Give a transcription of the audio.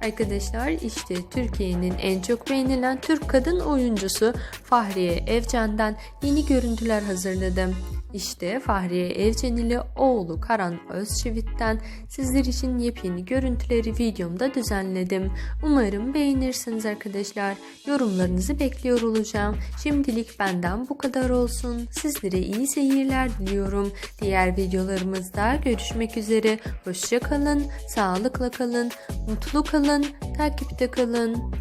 Arkadaşlar işte Türkiye'nin en çok beğenilen Türk kadın oyuncusu Fahriye Evcen'den yeni görüntüler hazırladım. İşte Fahriye Evcen ile oğlu Karan Özçivit'ten sizler için yepyeni görüntüleri videomda düzenledim. Umarım beğenirsiniz arkadaşlar. Yorumlarınızı bekliyor olacağım. Şimdilik benden bu kadar olsun. Sizlere iyi seyirler diliyorum. Diğer videolarımızda görüşmek üzere. Hoşça kalın, sağlıkla kalın, mutlu kalın, takipte kalın.